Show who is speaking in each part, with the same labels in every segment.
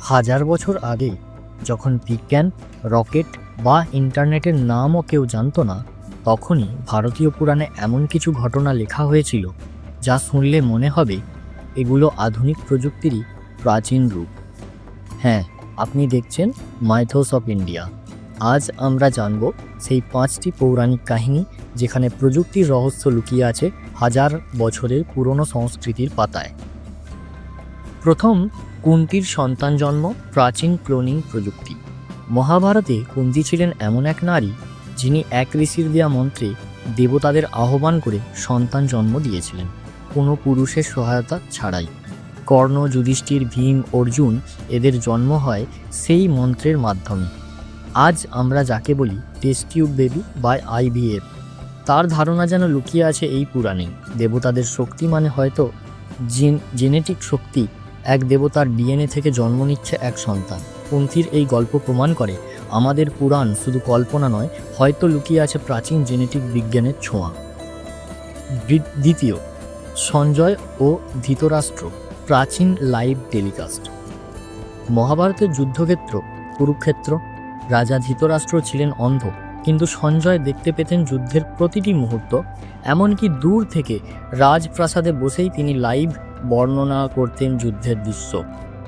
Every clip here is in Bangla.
Speaker 1: হাজার বছর আগে, যখন বিজ্ঞান, রকেট বা ইন্টারনেটের নামও কেউ জানত না, তখনই ভারতীয় পুরাণে এমন কিছু ঘটনা লেখা হয়েছিল, যা শুনলে মনে হবে এগুলো আধুনিক প্রযুক্তিরই প্রাচীন রূপ। হ্যাঁ আপনি দেখছেন মাইথোস অফ ইন্ডিয়া। আজ আমরা জানব সেই পাঁচটি পৌরাণিক কাহিনী যেখানে প্রযুক্তির রহস্য লুকিয়ে আছে হাজার বছরের পুরনো সংস্কৃতির পাতায়। প্রথম কুন্তির সন্তান জন্ম, প্রাচীন ক্লোনিং প্রযুক্তি। মহাভারতে কুন্তি ছিলেন এমন এক নারী, যিনি এক ঋষির দেয়া মন্ত্রে দেবতাদের আহ্বান করে সন্তান জন্ম দিয়েছিলেন। কোনো পুরুষের সহায়তা ছাড়াই। কর্ণ, যুধিষ্ঠির, ভীম, অর্জুন এদের জন্ম হয় সেই মন্ত্রের মাধ্যমে। আজ আমরা যাকে বলি টেস্ট টিউব বেবি বা আইভিএফ তার ধারণা যেন লুকিয়ে আছে এই পুরাণে। দেবতাদের শক্তি মানে হয়তো জিন, জেনেটিক শক্তি এক দেবতার ডিএনএ থেকে জন্ম নিচ্ছে এক সন্তান। পন্থীর এই গল্প প্রমাণ করে, আমাদের পুরাণ শুধু কল্পনা নয়, হয়তো লুকিয়ে আছে প্রাচীন জেনেটিক বিজ্ঞানের ছোঁয়া। দ্বিতীয়, সঞ্জয় ও ধৃতরাষ্ট্র, প্রাচীন লাইভ টেলিকাস্ট। মহাভারতের যুদ্ধক্ষেত্র, কুরুক্ষেত্র, রাজা ধৃতরাষ্ট্র ছিলেন অন্ধ, কিন্তু সঞ্জয় দেখতে পেতেন যুদ্ধের প্রতিটি মুহূর্ত, এমনকি দূর থেকে রাজপ্রাসাদে বসেই তিনি লাইভ বর্ণনা করতেন যুদ্ধের দৃশ্য।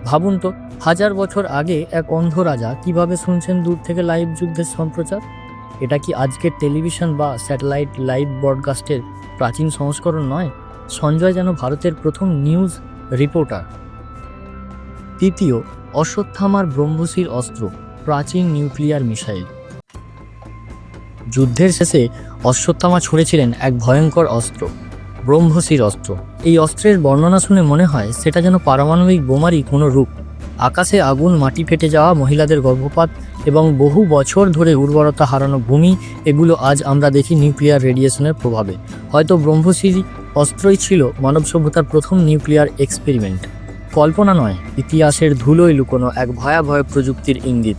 Speaker 1: ভাবুন তো, হাজার বছর আগে এক অন্ধ রাজা কীভাবে শুনছেন দূর থেকে লাইভ যুদ্ধের সম্প্রচার? এটা কি আজকের টেলিভিশন বা স্যাটেলাইট লাইভ ব্রডকাস্টের প্রাচীন সংস্করণ নয়? সঞ্জয় যেন ভারতের প্রথম নিউজ রিপোর্টার। তৃতীয়, অশ্বত্থামার ব্রহ্মশির অস্ত্র, প্রাচীন নিউক্লিয়ার মিসাইল। যুদ্ধের শেষে অশ্বত্থামা ছুঁড়েছিলেন এক ভয়ঙ্কর অস্ত্র। ব্রহ্মশির অস্ত্র। এই অস্ত্রের বর্ণনা শুনে মনে হয় সেটা যেন পারমাণবিক বোমারই কোনো রূপ। আকাশে আগুন, মাটি ফেটে যাওয়া, মহিলাদের গর্ভপাত এবং বহু বছর ধরে উর্বরতা হারানো ভূমি, এগুলো আজ আমরা দেখি নিউক্লিয়ার রেডিয়েশনের প্রভাবে। হয়তো ব্রহ্মশির অস্ত্রই ছিল মানব সভ্যতার প্রথম নিউক্লিয়ার এক্সপেরিমেন্ট। কল্পনা নয়, ইতিহাসের ধুলোয় লুকোনো এক ভয়াবহ প্রযুক্তির ইঙ্গিত।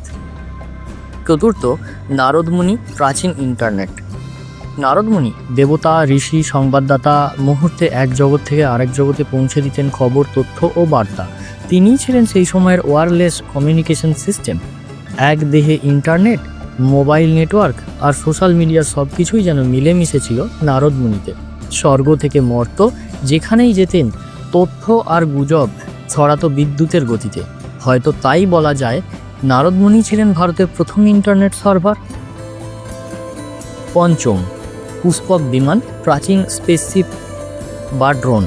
Speaker 1: চতুর্থ, নারদমুনি প্রাচীন ইন্টারনেট। নারদমুনি দেবতা, ঋষি, সংবাদদাতা মুহূর্তে এক জগৎ থেকে আরেক জগতে পৌঁছে দিতেন খবর, তথ্য ও বার্তা। তিনিই ছিলেন সেই সময়ের ওয়ারলেস কমিউনিকেশন সিস্টেম এক দেহে ইন্টারনেট মোবাইল নেটওয়ার্ক আর সোশ্যাল মিডিয়া সব কিছুই যেন মিলেমিশে ছিল নারদমণিতে। স্বর্গ থেকে মর্ত, যেখানেই যেতেন, তথ্য আর গুজব ছড়াতো বিদ্যুতের গতিতে। হয়তো তাই বলা যায় নারদমুনি ছিলেন ভারতের প্রথম ইন্টারনেট সার্ভার পঞ্চম পুষ্পক বিমান প্রাচীন স্পেসশিপ বা ড্রোন।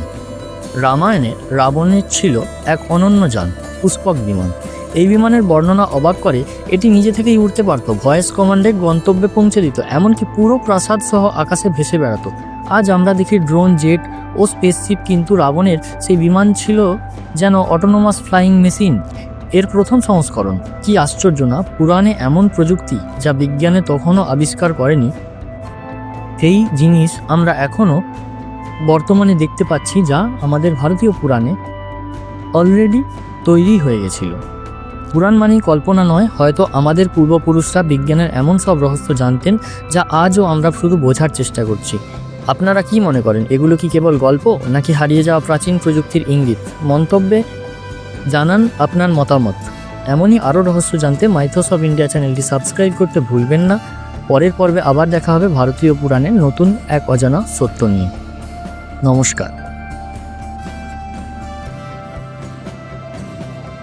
Speaker 1: রামায়ণে রাবণের ছিল এক অনন্য যান, পুষ্পক বিমান। এই বিমানের বর্ণনা অবাক করে, এটি নিজে থেকেই উঠতে পারত, ভয়েস কমান্ডে গন্তব্যে পৌঁছে দিত, এমনকি পুরো প্রাসাদ সহ আকাশে ভেসে বেড়াতো। আজ আমরা দেখি ড্রোন, জেট ও স্পেসশিপ, কিন্তু রাবণের সেই বিমান ছিল যেন অটোনোমাস ফ্লাইং মেশিন এর প্রথম সংস্করণ। কি আশ্চর্য না, পুরাণে এমন প্রযুক্তি যা বিজ্ঞানে তখনও আবিষ্কার করেনি সেই জিনিস আমরা এখনও বর্তমানে দেখতে পাচ্ছি যা আমাদের ভারতীয় পুরাণে অলরেডি তৈরি হয়ে গেছিল। পুরাণ মানেই কল্পনা নয়, হয়তো আমাদের পূর্বপুরুষরা বিজ্ঞানের এমন সব রহস্য জানতেন যা আজও আমরা শুধু বোঝার চেষ্টা করছি। আপনারা কি মনে করেন, এগুলো কি কেবল গল্প নাকি হারিয়ে যাওয়া প্রাচীন প্রযুক্তির ইঙ্গিত? মন্তব্যে জানান আপনার মতামত। এমনই আরও রহস্য জানতে মাইথোস অফ ইন্ডিয়া চ্যানেলটি সাবস্ক্রাইব করতে ভুলবেন না। পরের পর্বে আবার দেখা হবে ভারতীয় পুরাণের নতুন এক অজানা সত্য নিয়ে। নমস্কার।